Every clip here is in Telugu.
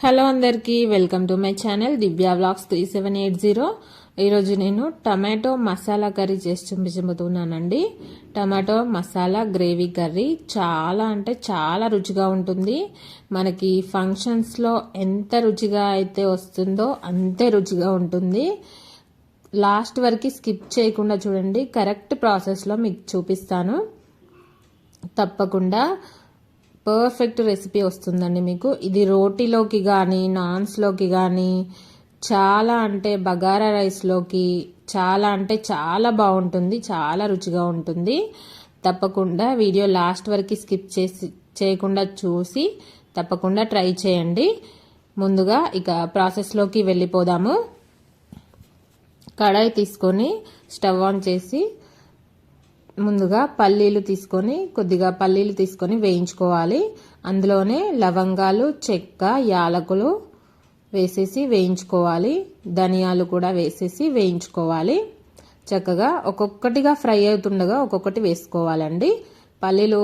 హలో అందరికీ welcome to my channel Divya vlogs three seven eight zero. ఈరోజు నేను టమాటో మసాలా కర్రీ చేసి చూపించబోతున్నానండి. టమాటో మసాలా గ్రేవీ కర్రీ చాలా అంటే చాలా రుచిగా ఉంటుంది. మనకి ఫంక్షన్స్లో ఎంత రుచిగా అయితే వస్తుందో అంతే రుచిగా ఉంటుంది. లాస్ట్ వరకు స్కిప్ చేయకుండా చూడండి. కరెక్ట్ ప్రాసెస్లో మీకు చూపిస్తాను. తప్పకుండా పర్ఫెక్ట్ రెసిపీ వస్తుందండి మీకు. ఇది రోటీలోకి కానీ నాన్స్లోకి కానీ చాలా అంటే బగారా రైస్లోకి చాలా అంటే చాలా బాగుంటుంది చాలా రుచిగా ఉంటుంది. తప్పకుండా వీడియో లాస్ట్ వరకు స్కిప్ చేసి చేయకుండా చూసి తప్పకుండా ట్రై చేయండి. ముందుగా ఇక ప్రాసెస్లోకి వెళ్ళిపోదాము. కడాయి తీసుకొని స్టవ్ ఆన్ చేసి ముందుగా పల్లీలు తీసుకొని కొద్దిగా పల్లీలు తీసుకొని వేయించుకోవాలి. అందులోనే లవంగాలు చెక్క యాలకులు వేసేసి వేయించుకోవాలి. ధనియాలు కూడా వేసేసి వేయించుకోవాలి. చక్కగా ఒక్కొక్కటిగా ఫ్రై అవుతుండగా ఒక్కొక్కటి వేసుకోవాలండి. పల్లీలు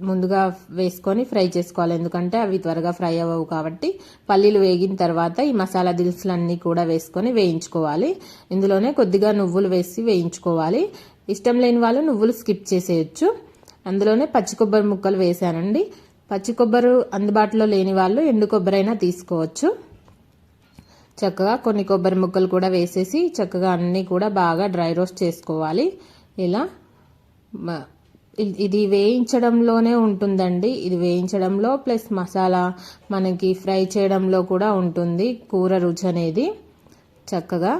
ముందుగా వేసుకొని ఫ్రై చేసుకోవాలి. ఎందుకంటే అవి త్వరగా ఫ్రై అవ్వవు కాబట్టి. పల్లీలు వేగిన తర్వాత ఈ మసాలా దినుసులన్నీ కూడా వేసుకొని వేయించుకోవాలి. ఇందులోనే కొద్దిగా నువ్వులు వేసి వేయించుకోవాలి. ఇష్టం లేని వాళ్ళు నువ్వులు స్కిప్ చేసేయచ్చు. అందులోనే పచ్చి కొబ్బరి ముక్కలు వేసానండి పచ్చి కొబ్బరి అందుబాటులో లేని వాళ్ళు ఎండు కొబ్బరి అయినా తీసుకోవచ్చు. చక్కగా కొన్ని కొబ్బరి ముక్కలు కూడా వేసేసి చక్కగా అన్నీ కూడా బాగా డ్రై రోస్ట్ చేసుకోవాలి. ఇలా ఇది వేయించడంలోనే ఉంటుందండి. ఇది వేయించడంలో ప్లస్ మసాలా మనకి ఫ్రై చేయడంలో కూడా ఉంటుంది కూర రుచి అనేది. చక్కగా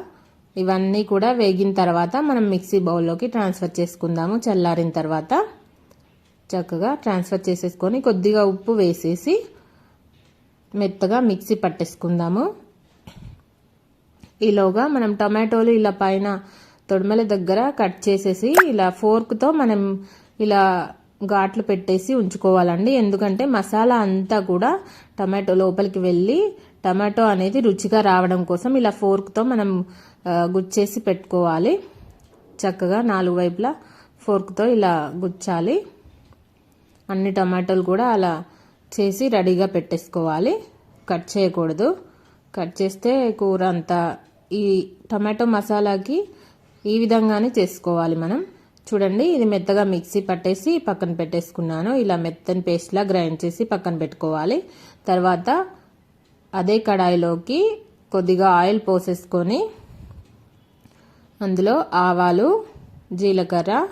ఇవన్నీ కూడా వేగిన తర్వాత మనం మిక్సీ బౌల్లోకి ట్రాన్స్ఫర్ చేసుకుందాము. చల్లారిన తర్వాత చక్కగా ట్రాన్స్ఫర్ చేసేసుకొని కొద్దిగా ఉప్పు వేసేసి మెత్తగా మిక్సీ పట్టేసుకుందాము. ఈలోగా మనం టమాటోలు ఇలా పైన తొడమల దగ్గర కట్ చేసేసి ఇలా ఫోర్క్తో మనం ఇలా ఘాట్లు పెట్టేసి ఉంచుకోవాలండి. ఎందుకంటే మసాలా అంతా కూడా టమాటో లోపలికి వెళ్ళి టమాటో అనేది రుచిగా రావడం కోసం ఇలా ఫోర్క్తో మనం గుచ్చేసి పెట్టుకోవాలి. చక్కగా నాలుగు వైపులా ఫోర్క్తో ఇలా గుచ్చాలి. అన్ని టమాటోలు కూడా అలా చేసి రెడీగా పెట్టేసుకోవాలి. కట్ చేయకూడదు. కట్ చేస్తే కూర అంతా ఈ టమాటో మసాలాకి ఈ విధంగానే చేసుకోవాలి మనం. చూడండి ఇది మెత్తగా మిక్సీ పట్టేసి పక్కన పెట్టేసుకున్నాను. ఇలా మెత్తని పేస్ట్లా గ్రైండ్ చేసి పక్కన పెట్టుకోవాలి. తర్వాత అదే కడాయిలోకి కొద్దిగా ఆయిల్ పోసేసుకొని అందులో ఆవాలు జీలకర్ర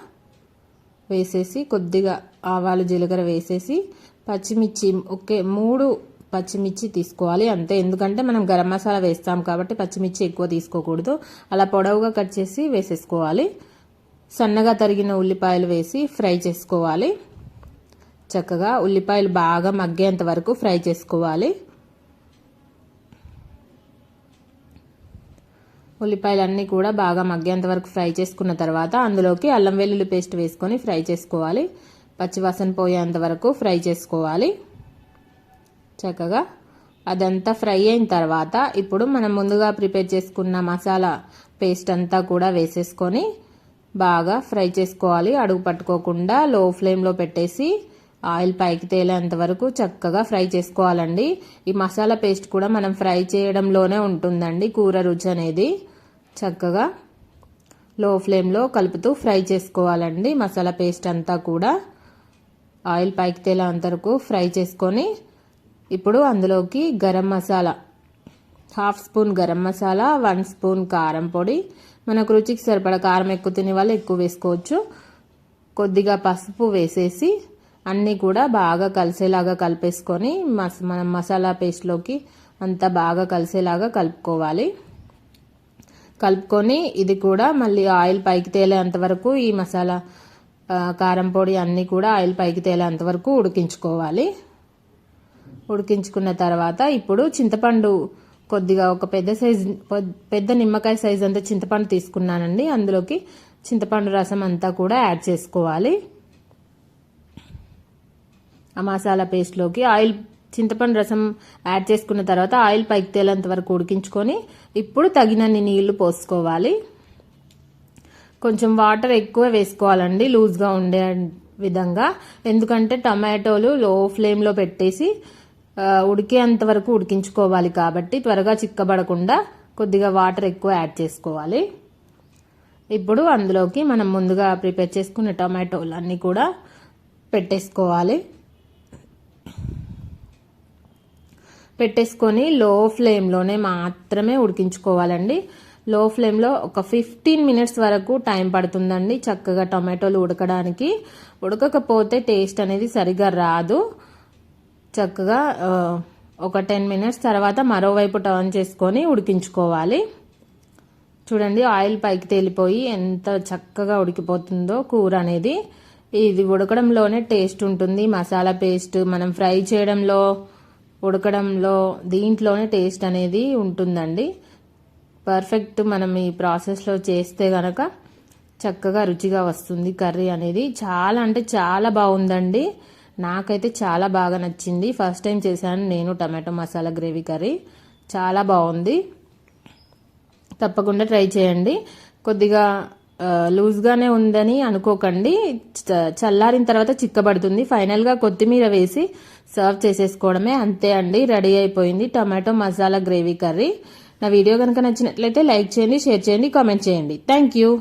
వేసేసి కొద్దిగా ఆవాలు జీలకర్ర వేసేసి పచ్చిమిర్చి ఒకే మూడు పచ్చిమిర్చి తీసుకోవాలి. అంతే. ఎందుకంటే మనం గరం మసాలా వేస్తాం కాబట్టి పచ్చిమిర్చి ఎక్కువ తీసుకోకూడదు. అలా పొడవుగా కట్ చేసి వేసేసుకోవాలి. సన్నగా తరిగిన ఉల్లిపాయలు వేసి ఫ్రై చేసుకోవాలి. చక్కగా ఉల్లిపాయలు బాగా మగ్గేంత వరకు ఫ్రై చేసుకోవాలి. ఉల్లిపాయలన్నీ కూడా బాగా మగ్గేంత వరకు ఫ్రై చేసుకున్న తర్వాత అందులోకి అల్లం వెల్లుల్లి పేస్ట్ వేసుకొని ఫ్రై చేసుకోవాలి. పచ్చివాసన పోయేంత వరకు ఫ్రై చేసుకోవాలి. చక్కగా అదంతా ఫ్రై అయిన తర్వాత ఇప్పుడు మనం ముందుగా ప్రిపేర్ చేసుకున్న మసాలా పేస్ట్ అంతా కూడా వేసేసుకొని బాగా ఫ్రై చేసుకోవాలి. అడుగు పట్టుకోకుండా లో ఫ్లేమ్లో పెట్టేసి ఆయిల్ పైకి తేలేంత వరకు చక్కగా ఫ్రై చేసుకోవాలండి. ఈ మసాలా పేస్ట్ కూడా మనం ఫ్రై చేయడంలోనే ఉంటుందండి కూర రుచి అనేది. చక్కగా లో ఫ్లేమ్లో కలుపుతూ ఫ్రై చేసుకోవాలండి మసాలా పేస్ట్ అంతా కూడా. ఆయిల్ పైకి తేలేంత వరకు ఫ్రై చేసుకొని ఇప్పుడు అందులోకి garam masala half spoon garam masala one spoon కారం పొడి. మనకు రుచికి సరిపడా కారం ఎక్కువ తినే వాళ్ళు ఎక్కువ వేసుకోవచ్చు. కొద్దిగా పసుపు వేసేసి అన్నీ కూడా బాగా కలిసేలాగా కలిపేసుకొని మస్ మనం మసాలా పేస్ట్లోకి అంతా బాగా కలిసేలాగా కలుపుకోవాలి. కలుపుకొని ఇది కూడా మళ్ళీ ఆయిల్ పైకి తేలేంత వరకు ఈ మసాలా కారం పొడి అన్నీ కూడా ఆయిల్ పైకి తేలేంత వరకు ఉడికించుకోవాలి. ఉడికించుకున్న తర్వాత ఇప్పుడు చింతపండు కొద్దిగా ఒక పెద్ద సైజ్ పెద్ద నిమ్మకాయ సైజ్ అంతా చింతపండు తీసుకున్నానండి. అందులోకి చింతపండు రసం అంతా కూడా యాడ్ చేసుకోవాలి. ఆ మసాలా పేస్ట్లోకి ఆయిల్ చింతపండు రసం యాడ్ చేసుకున్న తర్వాత ఆయిల్ పైకి తేలేంత వరకు ఉడికించుకొని ఇప్పుడు తగినన్ని నీళ్ళు పోసుకోవాలి. కొంచెం వాటర్ ఎక్కువ వేసుకోవాలండి లూజ్గా ఉండే విధంగా. ఎందుకంటే టమాటోలు లో ఫ్లేమ్లో పెట్టేసి ఉడికేంత వరకు ఉడికించుకోవాలి కాబట్టి త్వరగా చిక్కబడకుండా కొద్దిగా వాటర్ ఎక్కువ యాడ్ చేసుకోవాలి. ఇప్పుడు అందులోకి మనం ముందుగా ప్రిపేర్ చేసుకున్న టమాటోలు అన్నీ కూడా పెట్టేసుకోవాలి. పెట్టేసుకొని లో ఫ్లేమ్లోనే మాత్రమే ఉడికించుకోవాలండి. లో ఫ్లేమ్లో ఒక ఫిఫ్టీన్ మినిట్స్ వరకు టైం పడుతుందండి చక్కగా టమాటోలు ఉడకడానికి. ఉడకకపోతే టేస్ట్ అనేది సరిగా రాదు. చక్కగా ఒక టెన్ మినిట్స్ తర్వాత మరోవైపు టర్న్ చేసుకొని ఉడికించుకోవాలి. చూడండి ఆయిల్ పైకి తేలిపోయి ఎంత చక్కగా ఉడికిపోతుందో కూర అనేది. ఇది ఉడకడంలోనే టేస్ట్ ఉంటుంది. మసాలా పేస్ట్ మనం ఫ్రై చేయడంలో ఉడకడంలో దీంట్లోనే టేస్ట్ అనేది ఉంటుందండి. పర్ఫెక్ట్ మనం ఈ ప్రాసెస్లో చేస్తే కనుక చక్కగా రుచిగా వస్తుంది కర్రీ అనేది. చాలా అంటే చాలా బాగుందండి. నాకైతే చాలా బాగా నచ్చింది. ఫస్ట్ టైం చేశాను నేను టమాటో మసాలా గ్రేవీ కర్రీ. చాలా బాగుంది. తప్పకుండా ట్రై చేయండి. కొద్దిగా లూజ్గానే ఉందని అనుకోకండి. చ- చల్లారిన తర్వాత చిక్కబడుతుంది. ఫైనల్గా కొత్తిమీర వేసి సర్వ్ చేసేసుకోవడమే అంతే అండి. రెడీ అయిపోయింది టమాటో మసాలా గ్రేవీ కర్రీ. నా వీడియో కనుక నచ్చినట్లయితే లైక్ చేయండి షేర్ చేయండి కామెంట్ చేయండి. Thank you.